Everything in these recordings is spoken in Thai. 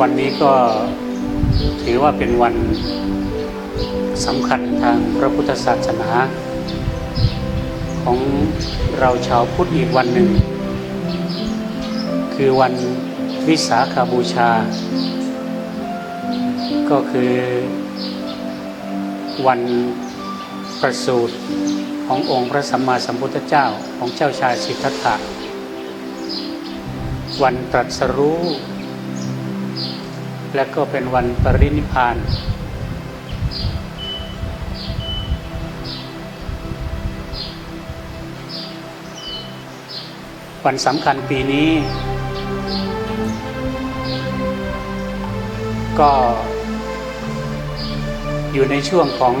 วันนี้ก็ถือว่าเป็นวันสำคัญทางพระพุทธศาสนา ของเราชาวพุทธอีกวันหนึ่ง คือวันวิสาขาบูชา ก็คือวันประสูติขององค์พระสัมมาสัมพุทธเจ้าของเจ้าชายสิทธัตถะวันตรัสรู้ และก็เป็นวันปรินิพาน วันสำคัญปีนี้ ก็อยู่ในช่วงของ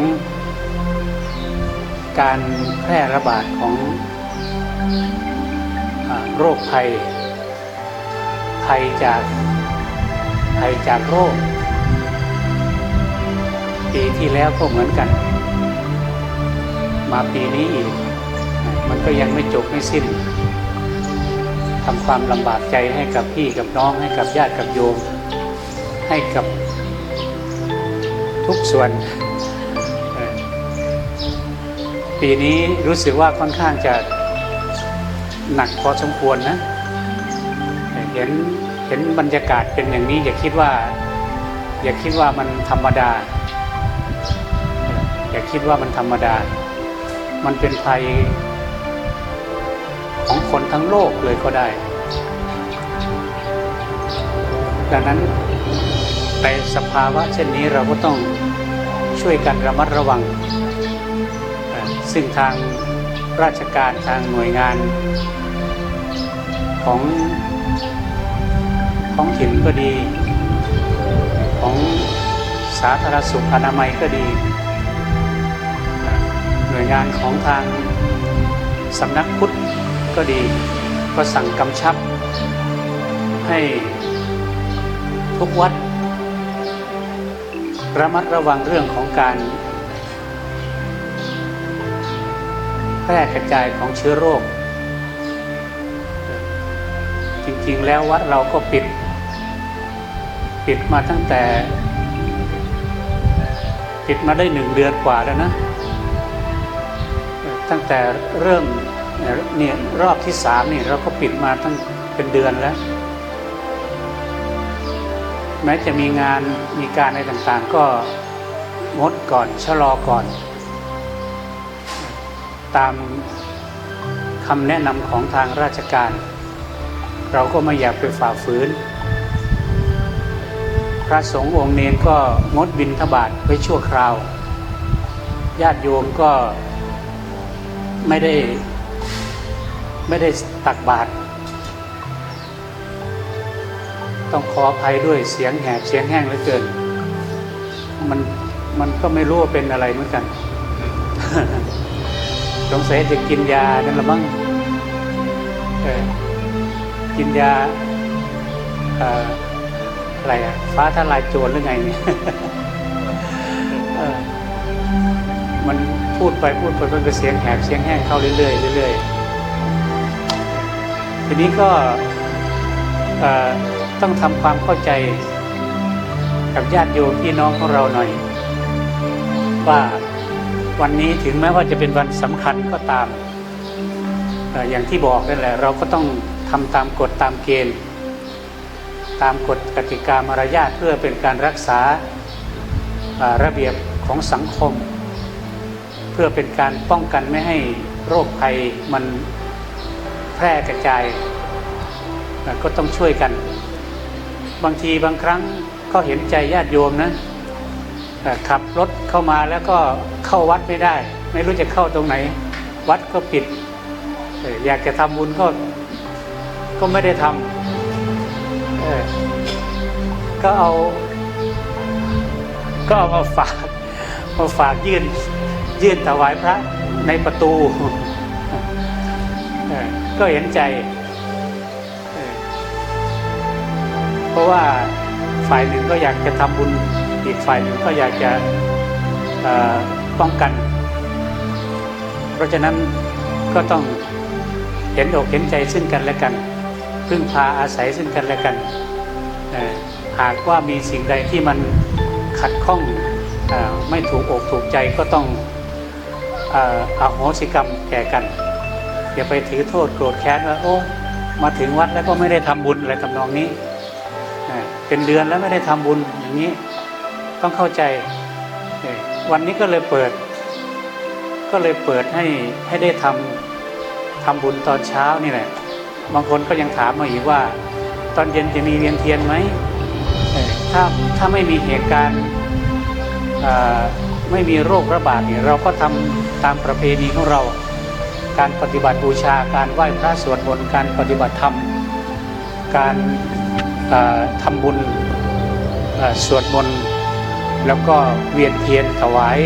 การแพร่ระบาดของอโรคภัยภัยจาก ภัยจากโรค ปีที่แล้วก็เหมือนกัน มาปีนี้อีก มันก็ยังไม่จบไม่สิ้นทำความลำบากใจให้กับพี่กับน้องให้กับญาติกับโยม ให้กับทุกส่วน ปีนี้รู้สึกว่าค่อนข้างจะหนักพอสมควรนะ เห็น เห็นบรรยากาศเป็นอย่างนี้ อย่าคิดว่า อย่าคิดว่ามันธรรมดา อย่าคิดว่ามันธรรมดา มันเป็นภัยของคนทั้งโลกเลยก็ได้ ดังนั้นในสภาวะเช่นนี้เราก็ต้องช่วยกันระมัดระวัง ซึ่งทางราชการทางหน่วยงานของ ท้องถิ่นก็ดี ของสาธารณสุขอนามัยก็ดี หน่วยงานของทางสำนักพุทธก็ดี ก็สั่งกำชับ ให้ทุกวัด ระมัดระวังเรื่องของการแพร่กระจายของเชื้อโรค จริงๆแล้ววัดเราก็ปิด ปิดมาตั้งแต่ปิดมาได้หนึ่งเดือนกว่าแล้วนะ ตั้งแต่เริ่มเนี่ยรอบที่สามนี่เราก็ปิดมาตั้งเป็นเดือนแล้ว แม้จะมีงานมีการอะไรต่างๆ ก็งดก่อนชะลอก่อน ตามคำแนะนำของทางราชการ เราก็ไม่อยากไปฝ่าฝืน ระสงฆ์องค์เนนก็งดบินทบาทไว้ชั่วคราว ญาติโยมก็ไม่ได้ไม่ได้ตักบาตรต้องขออภัยด้วยเสียงแหบเสียงแห้งเหลือเกิน มันมันก็ไม่รู้ว่าเป็นอะไรเหมือนกันสงสัยจะกินยานั่นละมั้งกินยา อะไรอะฟ้าทลายโจรหรือไงเนี่ยมันพูดไปพูดไปมันก็เสียงแหบเสียงแห้งเข้าเรื่อยๆเรื่อยๆทีนี้ก็ต้องทำความเข้าใจกับญาติโยมพี่น้องของเราหน่อย ว่าวันนี้ถึงแม้ว่าจะเป็นวันสำคัญก็ตาม อย่างที่บอกนั่นแหละ เราก็ต้องทำตามกฎตามเกณฑ์ ตามกฎกติกามารยาทเพื่อเป็นการรักษาระเบียบของสังคม เพื่อเป็นการป้องกันไม่ให้โรคภัยมันแพร่กระจายก็ต้องช่วยกัน บางทีบางครั้งก็เห็นใจญาติโยมนะขับรถเข้ามาแล้วก็เข้าวัดไม่ได้ ไม่รู้จะเข้าตรงไหน วัดก็ปิด อยากจะทำบุญก็ก็ไม่ได้ทำ ก็เอา ก็เอามาฝากมาฝากยื่นยื่นถวายพระในประตู ก็เห็นใจ เพราะว่าฝ่ายหนึ่งก็อยากจะทำบุญ อีกฝ่ายหนึ่งก็อยากจะป้องกัน เพราะฉะนั้นก็ต้องเห็นอกเห็นใจซึ่งกันและกัน พึ่งพาอาศัยซึ่งกันและกัน หากว่ามีสิ่งใดที่มันขัดข้องอไม่ถูกอกถูกใจก็ต้องอาโหสิกรรมแก่กันอย่าไปถือโทษโกรธแค้นว่าโอ้มาถึงวัดแล้วก็ไม่ได้ทำบุญอะไรทำนองนี้เป็นเดือนแล้วไม่ได้ทำบุญอย่างนี้ต้องเข้าใจวันนี้ก็เลยเปิด ก็เลยเปิดให้ให้ได้ทำทำบุญตอนเช้านี่แหละ บางคนก็ยังถามมาอีกว่า ตอนเย็นจะมีเวียนเทียนไหมถ้าถ้าไม่มีเหตุการณ์ไม่มีโรคระบาดเนี่ยเราก็ทำตามประเพณีของเรา การปฏิบัติบูชาการไหว้พระสวดมนต์การปฏิบัติธรรม การอ่าทำบุญสวดมนต์แล้วก็เวียนเทียนถวาย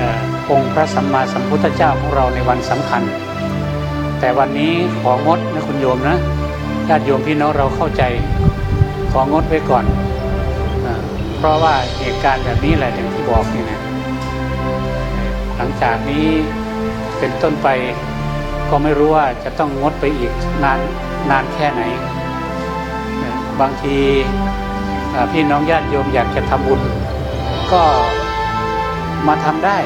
ออองค์พระสัมมาสัมพุทธเจ้าของเราในวันสำคัญ แต่วันนี้ของดนะคุณโยมนะญาติโยมพี่น้องเราเข้าใจของดไว้ก่อนอเพราะว่าเหตุการณ์แบบนี้แหละอย่างที่บอกนี่นะหลังจากนี้เป็นต้นไปก็ไม่รู้ว่าจะต้องงดไปอีกนานนานแค่ไหน บางทีพี่น้องญาติโยมอยากจะทำบุญ ก็มาทำได้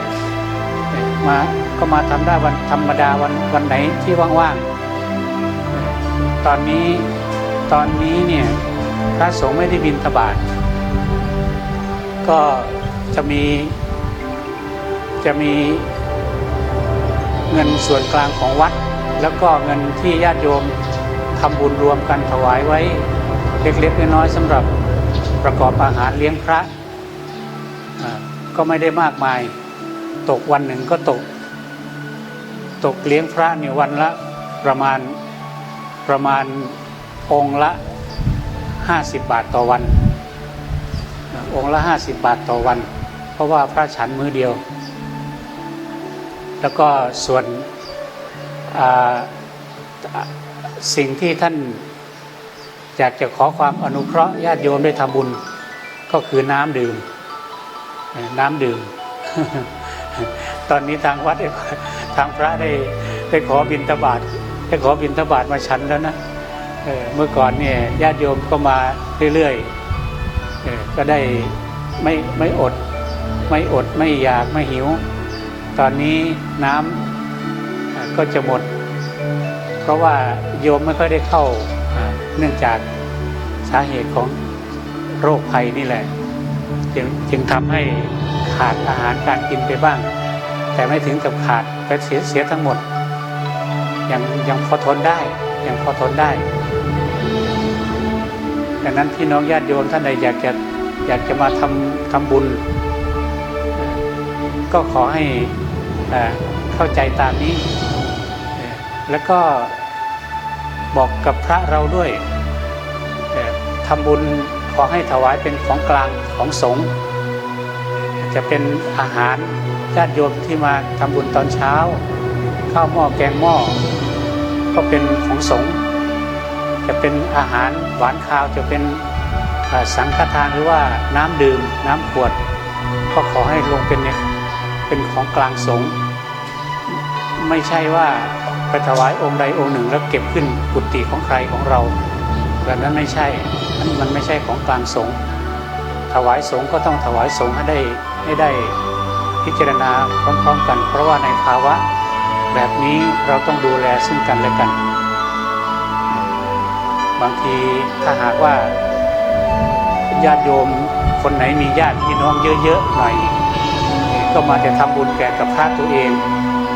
มา ก็มาทำได้วันธรรมดาวันวันไหนที่ว่างๆ ตอนนี้ตอนนี้เนี่ยพระสงฆ์ไม่ได้บินทบาทก็จะมีจะมีเงินส่วนกลางของวัด แล้วก็เงินที่ญาติโยมทำบุญรวมกันถวายไว้เล็กๆน้อยๆสำหรับประกอบอาหารเลี้ยงพระก็ไม่ได้มากมาย ตกวันหนึ่งก็ตก ตกเลี้ยงพระเนี่ยวันละประมาณประมาณองค์ละ 50 บาทต่อวัน องค์ละ 50 บาทต่อวัน เพราะว่าพระฉันมือเดียว แล้วก็ส่วนสิ่งที่ท่านอยากจะขอความอนุเคราะห์ญาติโยมได้ทำบุญก็คือน้ำดื่ม น้ำดื่ม ตอนนี้ทางวัด ทางพระได้ได้ขอบิณฑบาตได้ขอบิณฑบาตมาฉันแล้วนะเเมื่อก่อนเนี่ยญาติโยมก็มาเรื่อยๆก็ได้ไม่ไม่อด ไม่อดไม่อยากไม่หิว ตอนนี้น้ำก็จะหมด เพราะว่าโยมไม่ค่อยได้เข้าเนื่องจากสาเหตุของโรคภัยนี่แหละ จึงจึงทำให้ขาดอาหารการกินไปบ้าง แต่ไม่ถึงกับขาดไปเสียเสียทั้งหมด ยังยังพอทนได้ ยังพอทนได้ดังนั้นพี่น้องญาติโยมท่านใดอยากจะอยากจะมาทำทำบุญ ก็ขอให้เอ่อเข้าใจตามนี้ แล้วก็บอกกับพระเราด้วยทำบุญขอให้ถวายเป็นของกลางของสงฆ์ จะเป็นอาหารญาติโยมที่มาทำบุญตอนเช้า ข้าวหม้อแกงหม้อ ก็เป็นของสงฆ์จะเป็นอาหารหวานข้าวจะเป็นสังฆทานหรือว่าน้ำดื่ม น้ำขวด ก็ขอให้ลงเป็นเป็นของกลางสงฆ์ไม่ใช่ว่าไปถวายองค์ใดองค์หนึ่งแล้วเก็บขึ้นกุฏิของใครของเราแบบนั้นไม่ใช่อันมันไม่ใช่ของกลางสงฆ์ ถวายสงฆ์ก็ต้องถวายสงฆ์ให้ได้ให้ได้พิจารณาพร้อมๆกัน เพราะว่าในภาวะแบบนี้เราต้องดูแลซึ่งกันและกัน บางทีถ้าหากว่าญาติโยมคนไหนมีญาติพี่น้องเยอะๆหน่อย ก็มาจะทำบุญแก่กับพระตัวเอง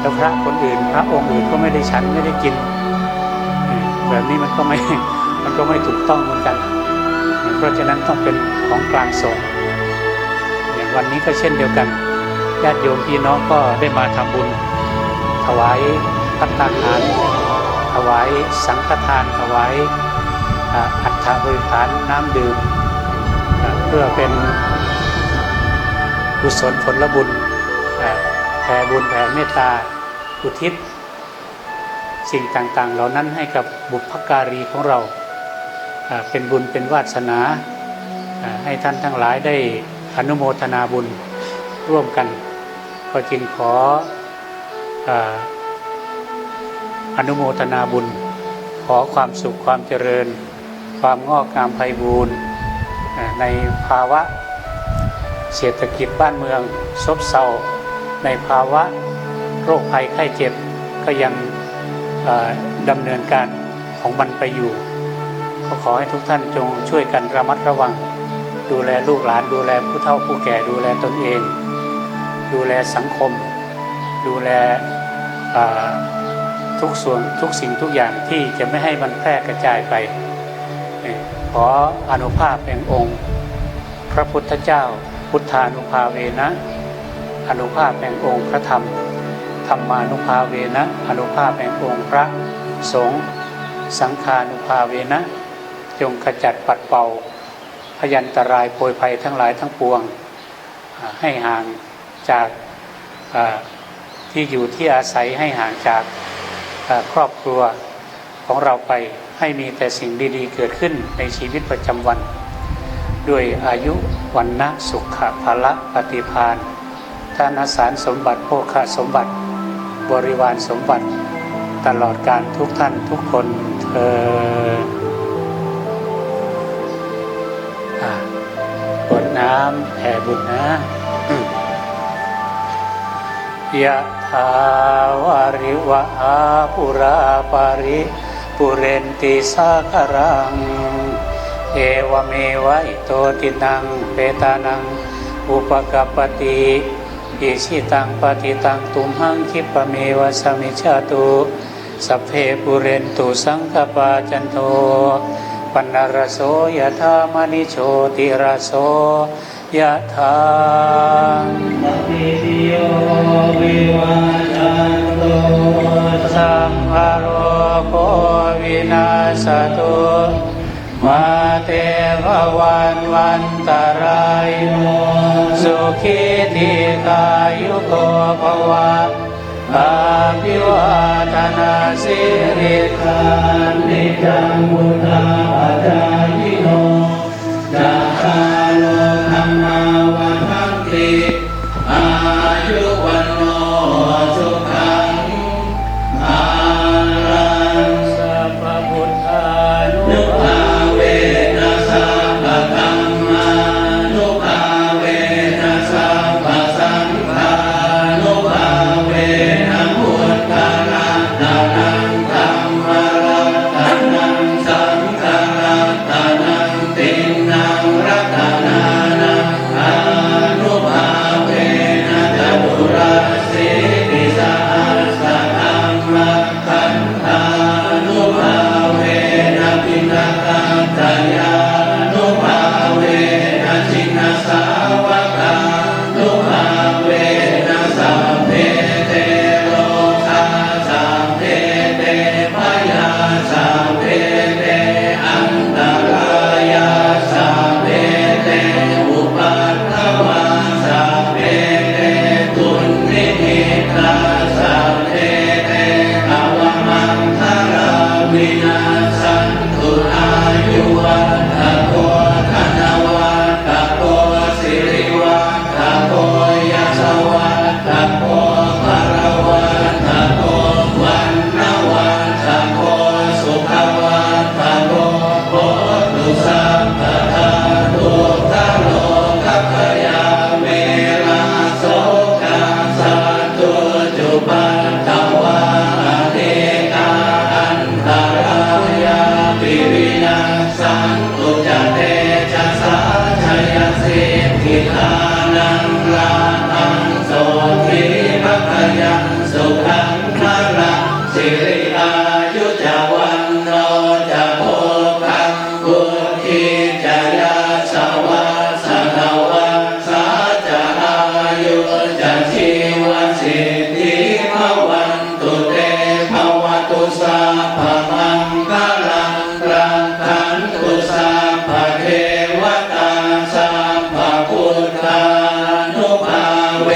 แล้วพระคนอื่น พระองค์อื่นก็ไม่ได้ฉันไม่ได้กิน แบบนี้มันก็ไม่มันก็ไม่ถูกต้องเหมือนกัน เพราะฉะนั้นต้องเป็นของกลางสงฆ์อย่างวันนี้ก็เช่นเดียวกันญาติโยมพี่น้องก็ได้มาทำบุญ ถวายพัตตาหารถวายสังฆทานถวายอัฐบริขารน้ำดื่มเพื่อเป็นกุศลผลบุญแผ่บุญแผ่เมตตาอุทิศ สิ่งต่างๆ เหล่านั้นให้กับบุพการีของเรา เป็นบุญเป็นวาสนา ให้ท่านทั้งหลายได้อนุโมทนาบุญร่วมกัน ก็จึงขออนุโมทนาบุญ ขอความสุขความเจริญ ความงอกงามไพบูรณ์ในภาวะเศรษฐกิจบ้านเมืองซบเซาในภาวะโรคภัยไข้เจ็บก็ยังดำเนินการของมันไปอยู่ ก็ขอให้ทุกท่านจงช่วยกันระมัดระวัง ดูแลลูกหลาน ดูแลผู้เฒ่าผู้แก่ดูแลตนเอง ดูแลสังคม ดูแลทุกส่วนทุกสิ่งทุกอย่างที่จะไม่ให้มันแพร่กระจายไป ขออนุภาพแห่งองค์ พระพุทธเจ้า พุทธานุภาเวนะอนุภาพแห่งองค์พระธรรมธรรมานุภาเวนะอนุภาพแห่งองค์พระสงฆ์สังฆานุภาเวนะ จงขจัดปัดเป่าพยันตรายโพยภัยทั้งหลายทั้งปวง ให้ห่างจากที่อยู่ที่อาศัยให้ห่างจากครอบครัวของเราไปให้มีแต่สิ่งดีๆ เกิดขึ้นในชีวิตประจำวัน ด้วยอายุวันนะสุขภาละปฏิพานทานอาสารสมบัติโภคสมบัติ บริวารสมบัติ ตลอดการทุกท่านทุกคนเธอ น้ำแผ่บุญนะยะถาวาริวะอาปุราปาริปุเรนติสาคารัง เอวเมวะอิโตตินังเปตานัง อุปกปปติอิชิตังปฏิตังตุมหังคิปเมวะสมิจฉาตุสัพเพปุเรนตุสังกปาจันโท ปันนรโสยะธามณิโชติรโสยะธาสัพพิโยวิวัจันตุสัมภโรโควินาสตุมาเตภวันวันตรายโยสุขีติกายุโกภวะ อาภิวาทนาสิริธานิจังบุตตาปัจายิโนจัตตาโลธรรมาวันทันติอายุวันโนสุ พุทธานุภาเว